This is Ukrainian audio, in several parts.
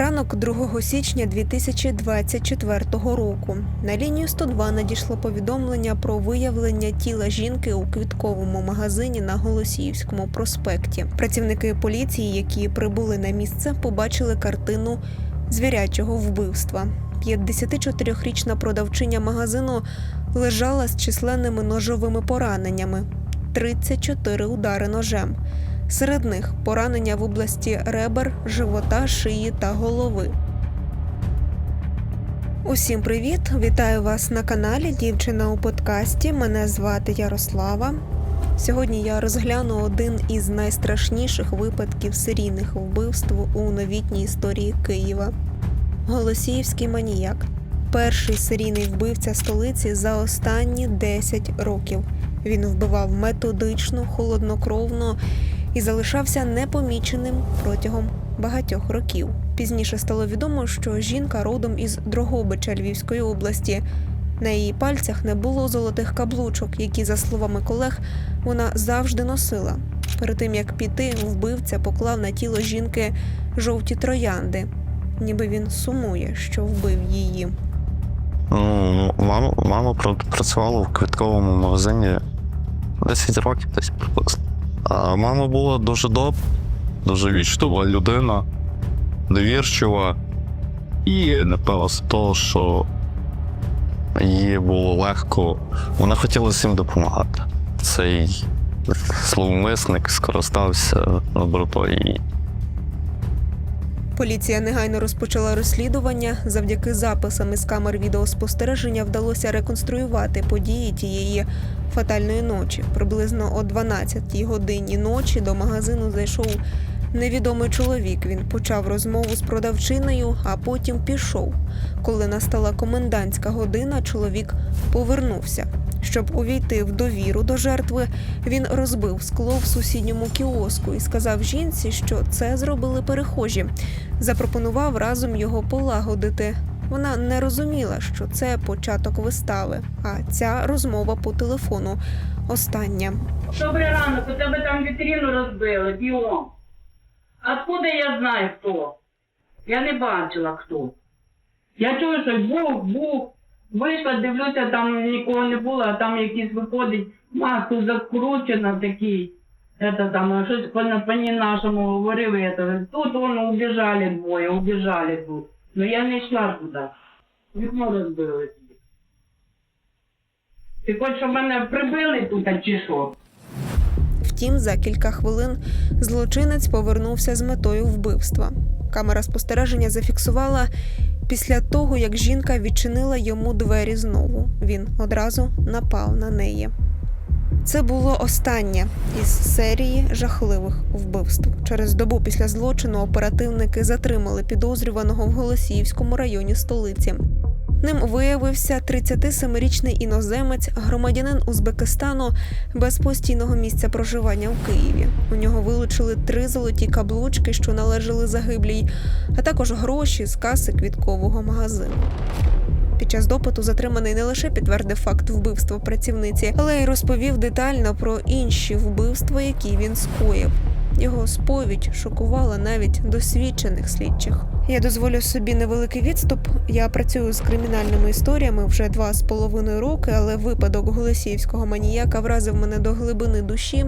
Ранок 2 січня 2024 року на лінію 102 надійшло повідомлення про виявлення тіла жінки у квітковому магазині на Голосіївському проспекті. Працівники поліції, які прибули на місце, побачили картину звірячого вбивства. 54-річна продавчиня магазину лежала з численними ножовими пораненнями, 34 удари ножем. Серед них поранення в області ребер, живота, шиї та голови. Усім привіт! Вітаю вас на каналі Дівчина у подкасті. Мене звати Ярослава. Сьогодні я розгляну один із найстрашніших випадків серійних вбивств у новітній історії Києва. Голосіївський маніяк перший серійний вбивця столиці за останні 10 років. Він вбивав методично, холоднокровно і залишався непоміченим протягом багатьох років. Пізніше стало відомо, що жінка родом із Дрогобича Львівської області. На її пальцях не було золотих каблучок, які, за словами колег, вона завжди носила. Перед тим як піти, вбивця поклав на тіло жінки жовті троянди, ніби він сумує, що вбив її. Ну, мама, мама працювала в квітковому магазині 10 років десь приблизно. А мама була дуже добра, дуже вічлива людина, довірчива. І напевно з того, що їй було легко, вона хотіла всім допомагати. Цей зловмисник скористався добротою. Поліція негайно розпочала розслідування. Завдяки записам із камер відеоспостереження вдалося реконструювати події тієї фатальної ночі. Приблизно о 12-й годині ночі до магазину зайшов невідомий чоловік. Він почав розмову з продавчиною, а потім пішов. Коли настала комендантська година, чоловік повернувся. Щоб увійти в довіру до жертви, він розбив скло в сусідньому кіоску і сказав жінці, що це зробили перехожі. Запропонував разом його полагодити. Вона не розуміла, що це початок вистави, а ця розмова по телефону остання. Добрий ранок, у тебе там вітрину розбили, біом. Откуда я знаю хто? Я не бачила хто. Я чую, що бух, бух. Вийшла, дивлюся, там нікого не було, а там якийсь виходить, маску закручена такий. Это там щось по, по нашому говорив, это. тут вон убіжали двоє, убіжали тут. Ну я не йшла туди. Вікно розбили. Ти хочеш, щоб мене прибили тут, чи що? Втім, за кілька хвилин злочинець повернувся з метою вбивства. Камера спостереження зафіксувала після того, як жінка відчинила йому двері знову. Він одразу напав на неї. Це було останнє із серії жахливих вбивств. Через добу після злочину оперативники затримали підозрюваного в Голосіївському районі столиці. Ним виявився 37-річний іноземець, громадянин Узбекистану без постійного місця проживання в Києві. У нього вилучили три золоті каблучки, що належали загиблій, а також гроші з каси квіткового магазину. Під час допиту затриманий не лише підтвердив факт вбивства працівниці, але й розповів детально про інші вбивства, які він скоїв. Його сповідь шокувала навіть досвідчених слідчих. Я дозволю собі невеликий відступ. Я працюю з кримінальними історіями вже два з половиною роки, але випадок голосіївського маніяка вразив мене до глибини душі.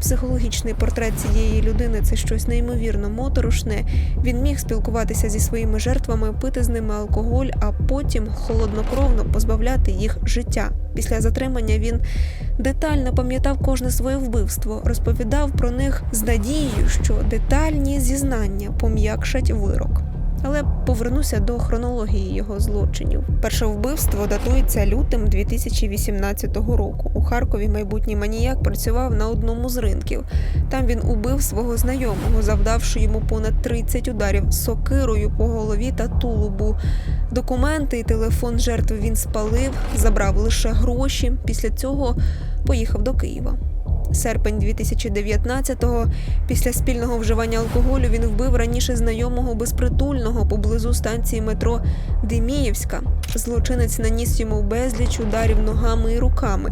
Психологічний портрет цієї людини це щось неймовірно моторошне. Він міг спілкуватися зі своїми жертвами, пити з ними алкоголь, а потім холоднокровно позбавляти їх життя. Після затримання він детально пам'ятав кожне своє вбивство, розповідав про них з надією, що детальні зізнання пом'якшать вирок. Але повернуся до хронології його злочинів. Перше вбивство датується лютим 2018 року. У Харкові майбутній маніяк працював на одному з ринків. Там він убив свого знайомого, завдавши йому понад 30 ударів сокирою по голові та тулубу. Документи і телефон жертви він спалив, забрав лише гроші. Після цього поїхав до Києва. Серпень 2019-го, після спільного вживання алкоголю, він вбив раніше знайомого безпритульного поблизу станції метро Деміївська. Злочинець наніс йому безліч ударів ногами і руками,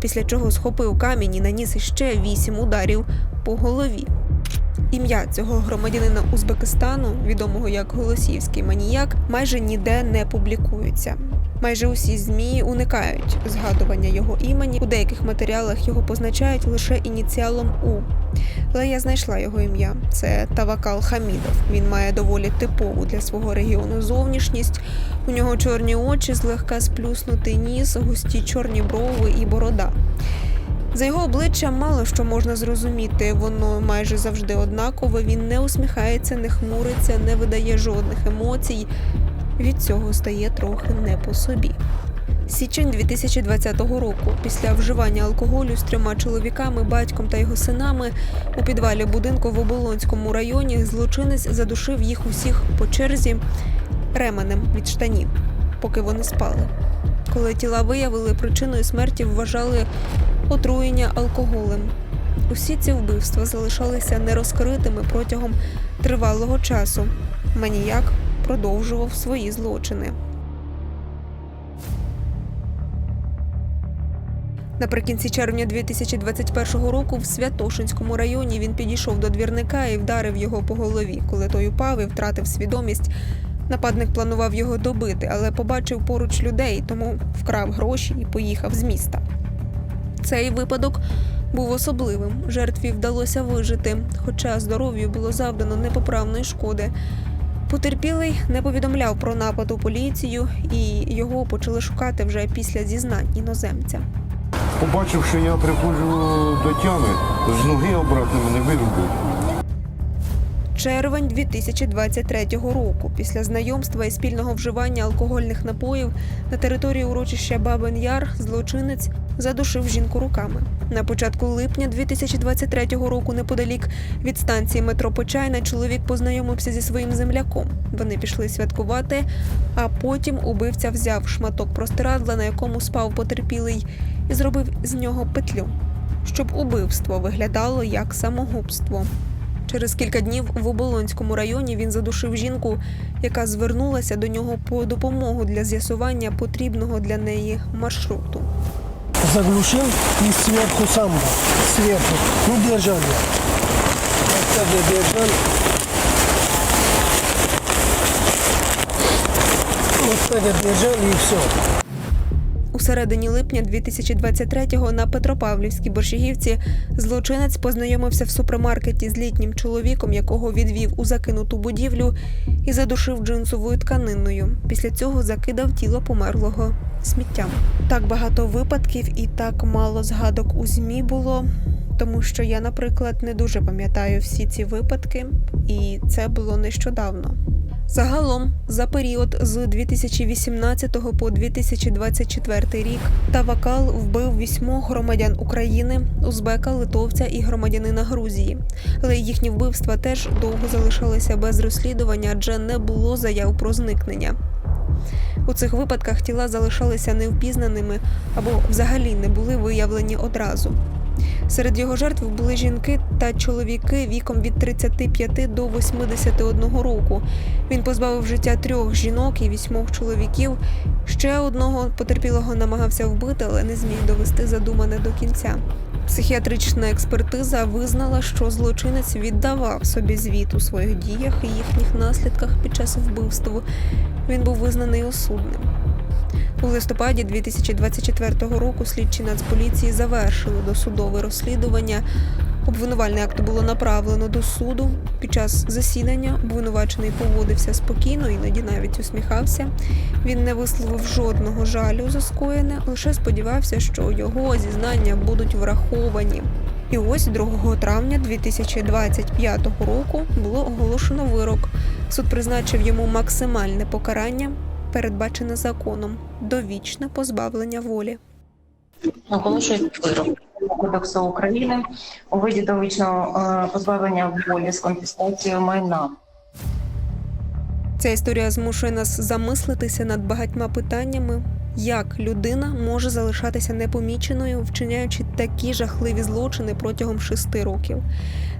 після чого схопив камінь і наніс іще вісім ударів по голові. Ім'я цього громадянина Узбекистану, відомого як Голосіївський маніяк, майже ніде не публікується. Майже усі змі уникають згадування його імені. У деяких матеріалах його позначають лише ініціалом У. Але я знайшла його ім'я. Це Тавакал Хамідов. Він має доволі типову для свого регіону зовнішність. У нього чорні очі, злегка сплюснутий ніс, густі чорні брови і борода. За його обличчям мало що можна зрозуміти. Воно майже завжди однакове. Він не усміхається, не хмуриться, не видає жодних емоцій. Від цього стає трохи не по собі. Січень 2020 року, після вживання алкоголю з трьома чоловіками, батьком та його синами у підвалі будинку в Оболонському районі злочинець задушив їх усіх по черзі ременем від штанів, поки вони спали. Коли тіла виявили, причиною смерті вважали отруєння алкоголем. Усі ці вбивства залишалися нерозкритими протягом тривалого часу. Маніяк продовжував свої злочини. Наприкінці червня 2021 року в Святошинському районі він підійшов до двірника і вдарив його по голові. Коли той упав і втратив свідомість, нападник планував його добити, але побачив поруч людей, тому вкрав гроші і поїхав з міста. Цей випадок був особливим. Жертві вдалося вижити, хоча здоров'ю було завдано непоправної шкоди. Потерпілий не повідомляв про напад у поліцію, і його почали шукати вже після зізнань іноземця. Побачив, що я приходжу до тями, з ноги обратно мене вирубив. Червень 2023 року, після знайомства і спільного вживання алкогольних напоїв на території урочища Бабин Яр злочинець задушив жінку руками. На початку липня 2023 року, неподалік від станції метро Почайна, чоловік познайомився зі своїм земляком. Вони пішли святкувати, а потім убивця взяв шматок простирадла, на якому спав потерпілий, і зробив з нього петлю, щоб убивство виглядало як самогубство. Через кілька днів в Оболонському районі він задушив жінку, яка звернулася до нього по допомогу для з'ясування потрібного для неї маршруту. заглушил и сверху сам был, сверху. Ну, держал я. Вот так я держал все. Середині липня 2023-го на Петропавлівській Борщагівці злочинець познайомився в супермаркеті з літнім чоловіком, якого відвів у закинуту будівлю і задушив джинсовою тканиною. Після цього закидав тіло померлого сміттям. Так багато випадків і так мало згадок у змі було. Тому що я, наприклад, не дуже пам'ятаю всі ці випадки, і це було нещодавно. Загалом, за період з 2018 по 2024 рік Тавакал вбив вісьмох громадян України, узбека, литовця і громадянина Грузії. Але їхні вбивства теж довго залишалися без розслідування, адже не було заяв про зникнення. У цих випадках тіла залишалися невпізнаними або взагалі не були виявлені одразу. Серед його жертв були жінки та чоловіки віком від 35 до 81 року. Він позбавив життя трьох жінок і вісьмох чоловіків. Ще одного потерпілого намагався вбити, але не зміг довести задумане до кінця. Психіатрична експертиза визнала, що злочинець віддавав собі звіт у своїх діях і їхніх наслідках під час вбивств. Він був визнаний осудним. У листопаді 2024 року слідчі Нацполіції завершили досудове розслідування. Обвинувальний акт було направлено до суду. Під час засідання обвинувачений поводився спокійно, іноді навіть усміхався. Він не висловив жодного жалю за скоєне, лише сподівався, що його зізнання будуть враховані. І ось 2 травня 2025 року було оголошено вирок. Суд призначив йому максимальне покарання, передбачене законом довічне позбавлення волі. Оголошую вирок Кодексу України у виді довічного е, позбавлення волі з конфіскацією майна. Ця історія змушує нас замислитися над багатьма питаннями, як людина може залишатися непоміченою, вчиняючи такі жахливі злочини протягом шести років.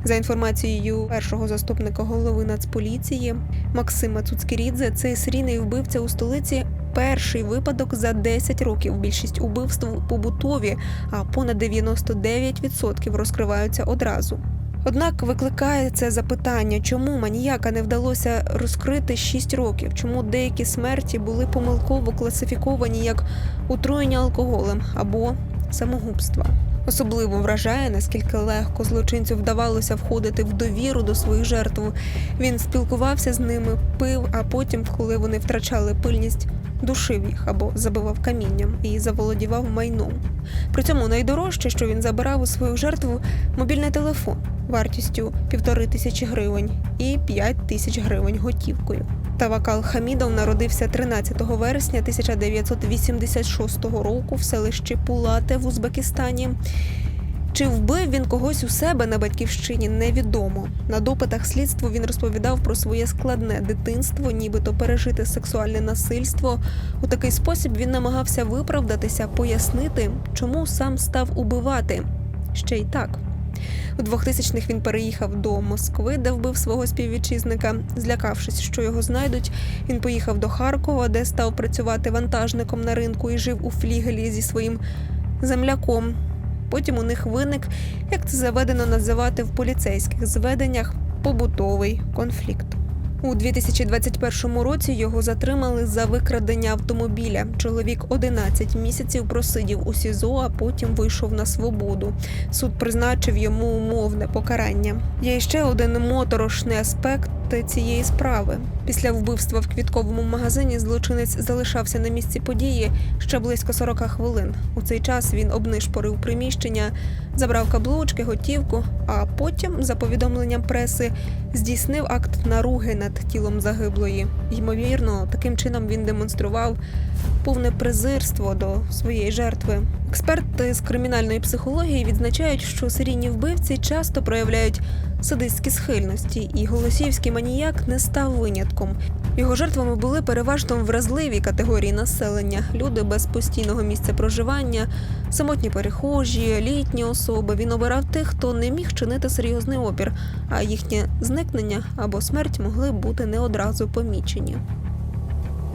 За інформацією першого заступника голови Нацполіції Максима Цуцкірідзе, цей серійний вбивця у столиці. Перший випадок за 10 років. Більшість убивств побутові, а понад 99% розкриваються одразу. Однак викликає це запитання, чому маніяка не вдалося розкрити 6 років, чому деякі смерті були помилково класифіковані як отруєння алкоголем або самогубства. Особливо вражає, наскільки легко злочинцю вдавалося входити в довіру до своїх жертв. Він спілкувався з ними, пив, а потім, коли вони втрачали пильність, душив їх або забивав камінням і заволодівав майном. При цьому найдорожче, що він забирав у свою жертву, мобільний телефон вартістю півтори тисячі гривень і п'ять тисяч гривень готівкою. Тавакал Хамідов народився 13 вересня 1986 року в селищі Пулате в Узбекистані. Чи вбив він когось у себе на батьківщині, невідомо. На допитах слідству він розповідав про своє складне дитинство, нібито пережити сексуальне насильство. У такий спосіб він намагався виправдатися, пояснити, чому сам став убивати. Ще й так. У 2000-х він переїхав до Москви, де вбив свого співвітчизника. Злякавшись, що його знайдуть, він поїхав до Харкова, де став працювати вантажником на ринку і жив у флігелі зі своїм земляком. Потім у них виник, як це заведено називати в поліцейських зведеннях, побутовий конфлікт. У 2021 році його затримали за викрадення автомобіля. Чоловік 11 місяців просидів у СІЗО, а потім вийшов на свободу. Суд призначив йому умовне покарання. Є ще один моторошний аспект цієї справи. Після вбивства в квітковому магазині злочинець залишався на місці події ще близько 40 хвилин. У цей час він обнишпорив приміщення, забрав каблучки, готівку, а потім, за повідомленням преси, здійснив акт наруги над тілом загиблої. Ймовірно, таким чином він демонстрував повне презирство до своєї жертви. Експерти з кримінальної психології відзначають, що серійні вбивці часто проявляють садистські схильності, і голосівський маніяк не став винятком. Його жертвами були переважно вразливі категорії населення: люди без постійного місця проживання, самотні перехожі, літні особи. Він обирав тих, хто не міг чинити серйозний опір, а їхнє зникнення або смерть могли бути не одразу помічені.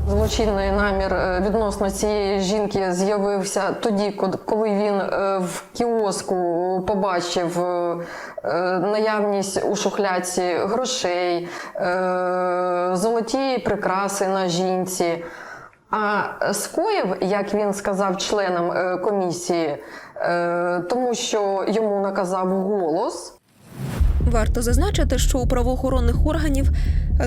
Злочинний намір е, відносно цієї жінки з'явився тоді, коли він е, в кіоску побачив е, наявність у шухляці грошей, золоті прикраси на жінці. А скоїв, як він сказав членам комісії, тому що йому наказав голос. Варто зазначити, що у правоохоронних органів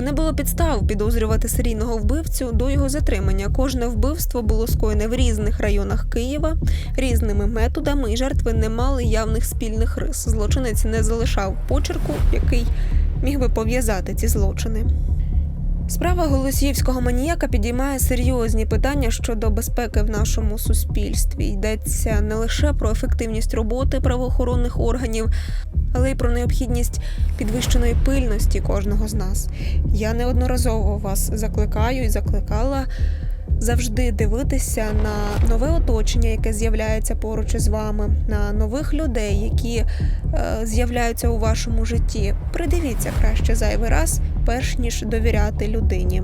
не було підстав підозрювати серійного вбивцю до його затримання. Кожне вбивство було скоєне в різних районах Києва різними методами, і жертви не мали явних спільних рис. Злочинець не залишав почерку, який міг би пов'язати ці злочини. Справа голосіївського маніяка підіймає серйозні питання щодо безпеки в нашому суспільстві. Йдеться не лише про ефективність роботи правоохоронних органів, але й про необхідність підвищеної пильності кожного з нас. Я неодноразово вас закликаю і закликала завжди дивитися на нове оточення, яке з'являється поруч із вами, на нових людей, які е, з'являються у вашому житті. Придивіться краще зайвий раз, перш ніж довіряти людині.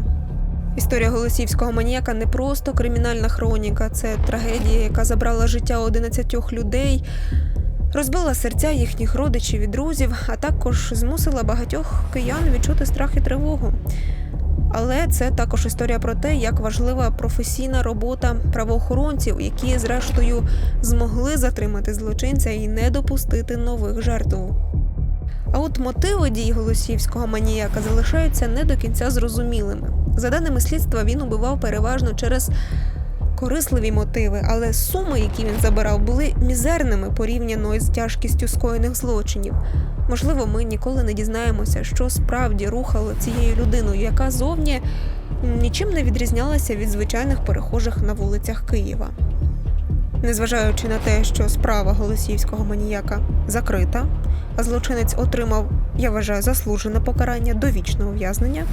Історія голосівського маніяка не просто кримінальна хроніка, це трагедія, яка забрала життя 11 людей, розбила серця їхніх родичів і друзів, а також змусила багатьох киян відчути страх і тривогу. Але це також історія про те, як важлива професійна робота правоохоронців, які, зрештою, змогли затримати злочинця і не допустити нових жертв. А от мотиви дій голосівського маніяка залишаються не до кінця зрозумілими. За даними слідства, він убивав переважно через корисливі мотиви, але суми, які він забирав, були мізерними порівняно із тяжкістю скоєних злочинів. Можливо, ми ніколи не дізнаємося, що справді рухало цією людиною, яка зовні нічим не відрізнялася від звичайних перехожих на вулицях Києва. Незважаючи на те, що справа голосівського маніяка закрита, а злочинець отримав, я вважаю, заслужене покарання довічного ув'язнення.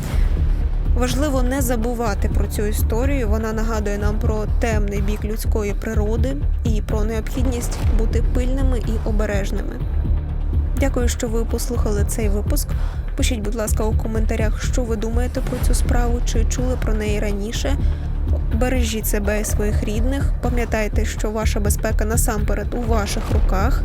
Важливо не забувати про цю історію. Вона нагадує нам про темний бік людської природи і про необхідність бути пильними і обережними. Дякую, що ви послухали цей випуск. Пишіть, будь ласка, у коментарях, що ви думаєте про цю справу, чи чули про неї раніше. Бережіть себе і своїх рідних. Пам'ятайте, що ваша безпека насамперед у ваших руках.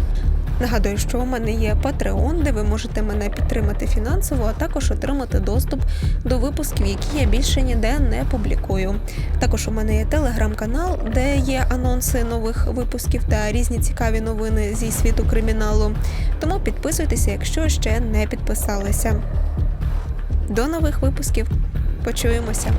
Нагадую, що у мене є Patreon, де ви можете мене підтримати фінансово, а також отримати доступ до випусків, які я більше ніде не публікую. Також у мене є телеграм-канал, де є анонси нових випусків та різні цікаві новини зі світу криміналу. Тому підписуйтеся, якщо ще не підписалися. До нових випусків. Почуємося.